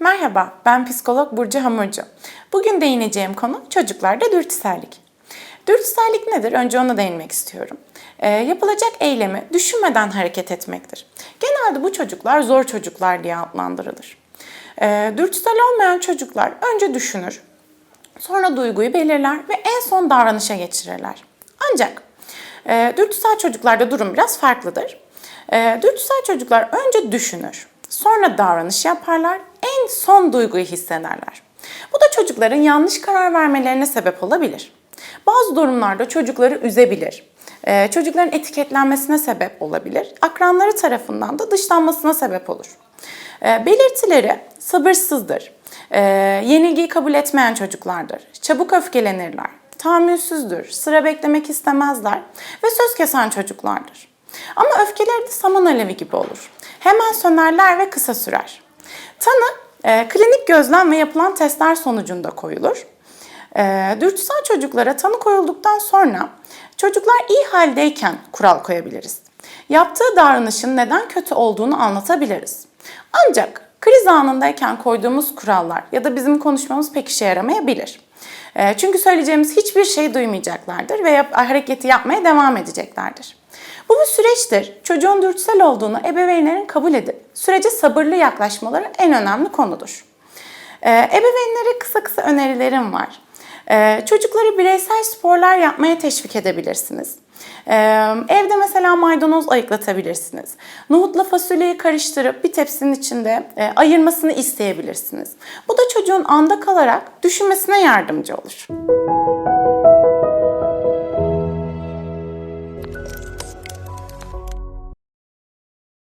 Merhaba, ben psikolog Burcu Hamurcu. Bugün değineceğim konu çocuklarda dürtüsellik. Dürtüsellik nedir? Önce ona değinmek istiyorum. Ee, yapılacak eylemi düşünmeden hareket etmektir. Genelde bu çocuklar zor çocuklar diye adlandırılır. Ee, dürtüsel olmayan çocuklar önce düşünür, sonra duyguyu belirler ve en son davranışa geçirirler. Ancak e, dürtüsel çocuklarda durum biraz farklıdır. E, dürtüsel çocuklar önce düşünür, sonra davranış yaparlar, en son duyguyu hissederler. Bu da çocukların yanlış karar vermelerine sebep olabilir. Bazı durumlarda çocukları üzebilir. E, çocukların etiketlenmesine sebep olabilir. Akranları tarafından da dışlanmasına sebep olur. Belirtileri sabırsızdır, e, yenilgiyi kabul etmeyen çocuklardır, çabuk öfkelenirler, tahammülsüzdür, sıra beklemek istemezler ve söz kesen çocuklardır. Ama öfkeleri de saman alevi gibi olur. Hemen sönerler ve kısa sürer. Tanı e, klinik gözlem ve yapılan testler sonucunda koyulur. E, dürtüsel çocuklara tanı koyulduktan sonra çocuklar iyi haldeyken kural koyabiliriz. Yaptığı davranışın neden kötü olduğunu anlatabiliriz. Ancak kriz anındayken koyduğumuz kurallar ya da bizim konuşmamız pek işe yaramayabilir. E, Çünkü söyleyeceğimiz hiçbir şey duymayacaklardır ve hareketi yapmaya devam edeceklerdir. Bu bir süreçtir. Çocuğun dürtüsel olduğunu ebeveynlerin kabul edip sürece sabırlı yaklaşmaları en önemli konudur. Ee, ebeveynlere kısa kısa önerilerim var. Ee, çocukları bireysel sporlar yapmaya teşvik edebilirsiniz. Ee, evde mesela maydanoz ayıklatabilirsiniz. Nohutla fasulyeyi karıştırıp bir tepsinin içinde e, ayırmasını isteyebilirsiniz. Bu da çocuğun anda kalarak düşünmesine yardımcı olur.